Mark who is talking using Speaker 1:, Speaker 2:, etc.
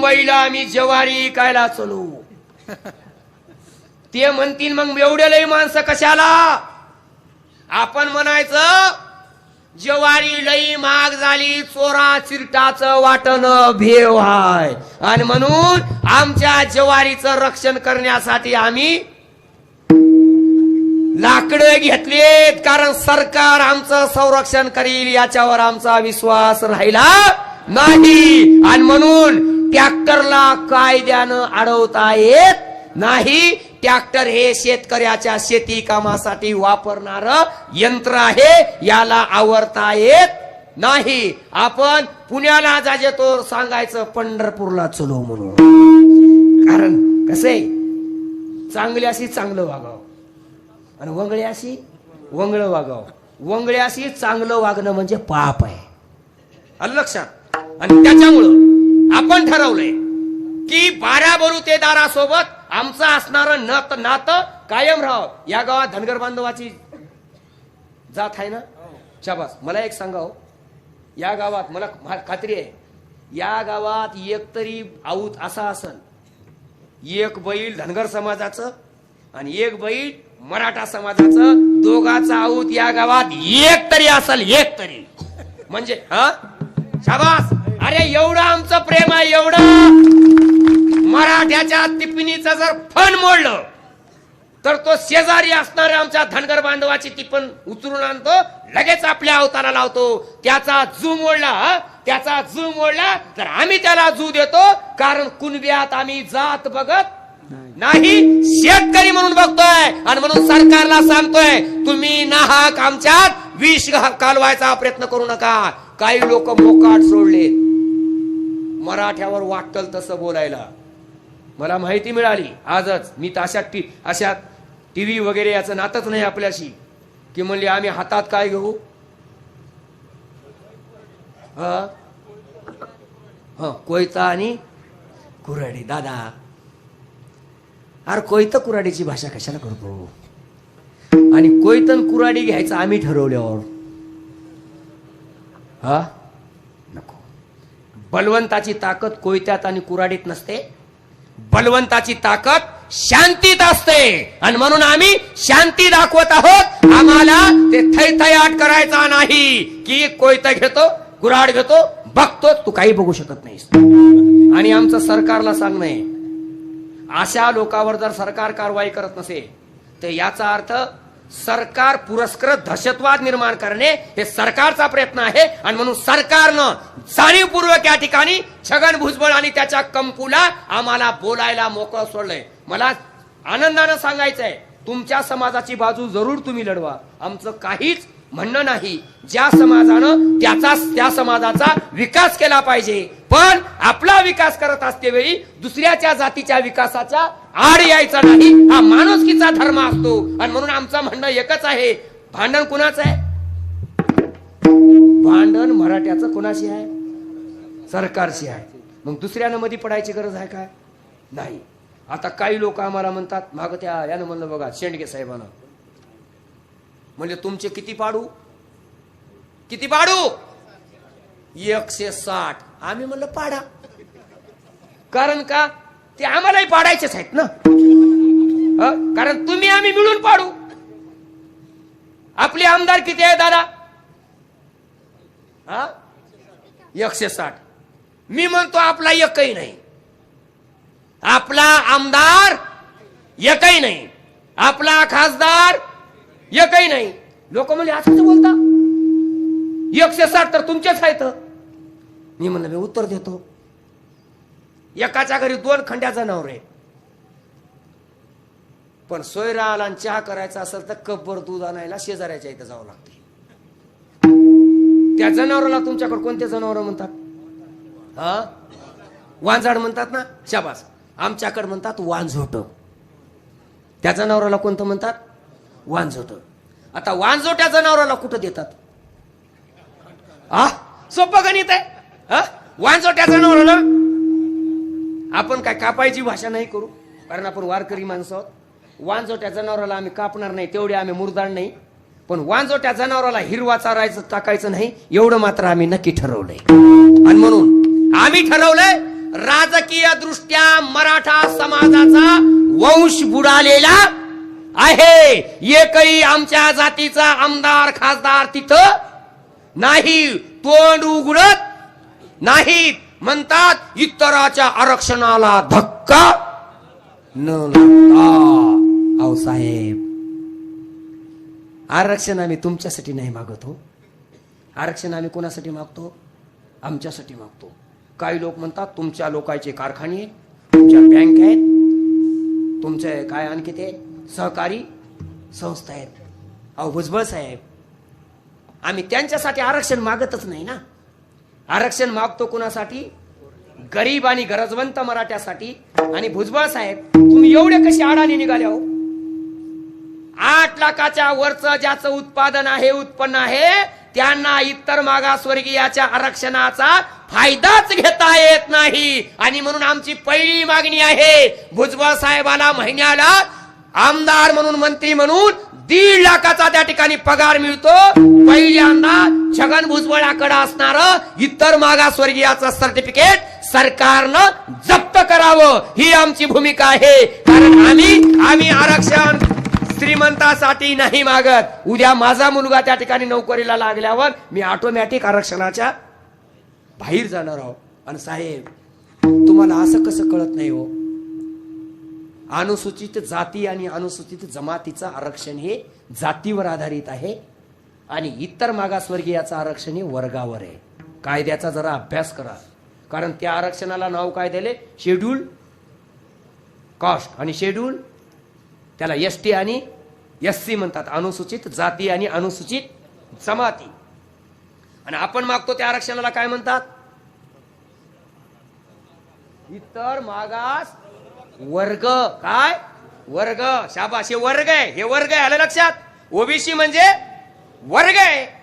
Speaker 1: मुंबईला आम्ही जवारी कायला चलू? ते म्हणतील मग एवढे लय माणसं कशाला? आपण म्हणायचं जवारी लई महाग झाली चोरा चिरटाचं वाटण भेव हाय. आणि म्हणून आमच्या जवारीचं रक्षण करण्यासाठी आम्ही लाकड घेतलेत कारण सरकार आमचं संरक्षण करील याच्यावर आमचा विश्वास राहिला. नाही. आणि म्हणून ट्रॅक्टरला कायद्यानं अडवता येत नाही. ट्रॅक्टर हे शेतकऱ्याच्या शेती कामासाठी वापरणार यंत्र आहे. याला आवरता येत नाही. आपण पुण्याला जाजे तो सांगायचं पंढरपूरला चलो म्हणून. कारण कसे चांगल्याशी चांगलं वागावं. आणि वंगळ्याशी वंगळ वागावं. वंगळ्याशी चांगलं वागणं म्हणजे पाप आहे. आलं लक्षात? आणि त्याच्यामुळं आपण ठरवलंय की बारा बरुतेदारासोबत आमचं असणारं नत नातं कायम राहावं. या गावात धनगर बांधवाची जात आहे ना? शाबास. मला एक सांगा हो. या गावात मला खात्री आहे. या गावात एक तरी आऊत असा असन. एक बैल धनगर समाजाचं आणि एक बैल मराठा समाजाचं. दोघाचा आऊत या गावात एक तरी असल एक तरी. म्हणजे हा? शाबास! अरे एवढं आमचं प्रेम आहे एवढं. मराठ्याच्या टिप्पणीचं जर फण मोडलं तर तो शेजारी असणाऱ्या आमच्या धनगर बांधवाची टिपण उचलून आणतो लगेच आपल्या अवतारा लावतो. त्याचा जू मोडला त्याचा जू मोडला तर आम्ही त्याला जू देतो कारण कुणब्यात आम्ही जात बघत नाही. शेतकरी म्हणून बघतोय आणि म्हणून सरकारला सांगतोय तुम्ही नाहक आमच्यात विष कालवायचा प्रयत्न करू नका. काही लोक मोकाट सोडलेत. मराठ्यावर वाटल तसं बोलायला. मला माहिती मिळाली आजच. मी तर अशा टी अशा टी व्ही वगैरे याचं नातच नाही आपल्याशी. की म्हणले आम्ही हातात काय घेऊ? ह? हा कोयता आणि कुऱ्हाडी. दादा अरे कोयत कुऱ्हाडीची भाषा कशाला करतो? आणि कोयतन कुऱ्हाडी घ्यायचं आम्ही ठरवल्यावर. हा? बलवंताची ताकद कोयत्यात आणि कुराडीत नसते. बलवंताची ताकद शांतीत असते. आणि म्हणून आम्ही शांती दाखवत आहोत. आम्हाला ते थैथयाट करायचा नाही. की कोयता घेतो कुराड घेतो बघतो तू काही बघू शकत नाहीस. आणि आमचं सरकारला सांगणं आहे अशा लोकांवर जर सरकार कारवाई करत नसेल तर याचा अर्थ सरकार पुरस्कृत दहशतवाद निर्माण करणे हे सरकारचा प्रयत्न आहे. आणि म्हणून सरकारनं जाणीवपूर्वक या ठिकाणी छगन भुजबळ आणि त्याच्या कंपूला आम्हाला बोलायला मोकळं सोडलंय. मला आनंदानं सांगायचंय तुमच्या समाजाची बाजू जरूर तुम्ही लढवा. आमचं काहीच म्हणणं नाही. ज्या समाजानं त्याचा त्या समाजाचा विकास केला पाहिजे. पण आपला विकास करत असते वेळी दुसऱ्याच्या जातीच्या विकासाचा आड यायचा नाही. हा माणुसकीचा धर्म असतो. आणि म्हणून आमचं म्हणणं एकच आहे. भांडण कुणाचं आहे? भांडण मराठ्याचं कुणाशी आहे? सरकारशी आहे. मग दुसऱ्यानं मध्ये पडायची गरज आहे काय नाही. आता काही लोक आम्हाला म्हणतात माग त्या यानं म्हणलं बघा शेंडगे साहेबांना. म्हणजे तुमचे किती पाडू? किती पाडू? एकशे साठ. आम्ही म्हणलं पाडा. कारण का? ते आम्हालाही पाडायचेच आहेत ना. कारण तुम्ही आम्ही मिळून पाडू. आपले आमदार किती आहे दादा? हा एकशे साठ. मी म्हणतो आपला एकही नाही. आपला आमदार एकही नाही. आपला खासदार एकही नाही. लोक म्हणजे असंच बोलता? एकशे साठ तर तुमचेच आहेत मी म्हणलं मी उत्तर देतो. एकाच्या घरी दोन खंड्या जनावर आहे पण सोयराला आणि चहा करायचा असेल तर कब्बर दूध आणायला शेजाऱ्याच्या इथं जावं लागते. त्या जनावराला तुमच्याकडे कोणते जनावर म्हणतात? हा? वांजाड म्हणतात ना? शाबास. आमच्याकडे म्हणतात वांझोट. त्या जनावराला कोणतं म्हणतात? वांझोट आता वांझोट्या जनावराला कुठं देतात? हा सोपं गणित आहे. वांझोट्या जनावराला आपण काय कापायची भाषा नाही करू? कारण आपण वारकरी माणसं आहोत. वांझोट्या जनावराला आम्ही कापणार नाही तेवढे आम्ही मुरदाड नाही. पण वांजोट्या जनावराला हिरवा चारायचं टाकायचं नाही एवढं मात्र आम्ही नक्की ठरवलंय. आणि म्हणून आम्ही ठरवलंय राजकीय दृष्ट्या मराठा समाजाचा वंश बुडालेला आहे. एकही आमच्या जातीचा आमदार खासदार तिथं नाही. तोंड उघडत नाहीत म्हणतात इतराच्या आरक्षणाला धक्का न लागता. अहो साहेब आरक्षण आम्ही तुमच्यासाठी नाही मागत हो. आरक्षण आम्ही कोणासाठी मागतो? आमच्यासाठी मागतो. काही लोक म्हणतात तुमच्या लोकांचे कारखाने तुमच्या बँक आहेत. तुमचे काय आणखी ते? सहकारी संस्था आहेत. अहो भुजबळ साहेब आम्ही त्यांच्यासाठी आरक्षण मागतच नाही ना. आरक्षण मागतो कुणासाठी? गरीब आणि गरजवंत मराठ्यासाठी. आणि भुजबळ साहेब तुम्ही एवढे कसे अडाणी निघाले हो? आठ लाखाच्या वरचं ज्याचं उत्पादन आहे उत्पन्न आहे त्यांना इतर मागासवर्गीयाच्या आरक्षणाचा फायदाच घेता येत नाही. आणि म्हणून आमची पहिली मागणी आहे भुजबळ साहेबाला महिन्याला आमदार म्हणून मंत्री म्हणून दीड लाखाचा त्या ठिकाणी पगार मिळतो. पहिल्यांदा छगन भुजबळाकडे असणार इतर मागासवर्गीयाचं सर्टिफिकेट सरकारनं जप्त करावं. ही आमची भूमिका आहे. कारण आम्ही आम्ही आरक्षण श्रीमंतासाठी नाही मागत. उद्या माझा मुलगा त्या ठिकाणी नोकरीला लागल्यावर मी ऑटोमॅटिक आरक्षणाच्या बाहेर जाणार आहो. आणि साहेब तुम्हाला असं कसं कळत नाही हो? अनुसूचित जाती आणि अनुसूचित जमातीचं आरक्षण हे जातीवर आधारित आहे आणि इतर मागासवर्गीयाचं आरक्षण हे वर्गावर आहे. कायद्याचा जरा अभ्यास करा. कारण त्या आरक्षणाला नाव काय दिले? Schedule caste. आणि शेड्यूल त्याला एस टी आणि एस सी म्हणतात. अनुसूचित जाती आणि अनुसूचित जमाती. आणि आपण मागतो त्या आरक्षणाला काय म्हणतात? इतर मागास वर्ग. काय? वर्ग. शाबास हे वर्ग आहे. हे वर्ग आहे आलं लक्षात? ओबीसी म्हणजे वर्ग आहे.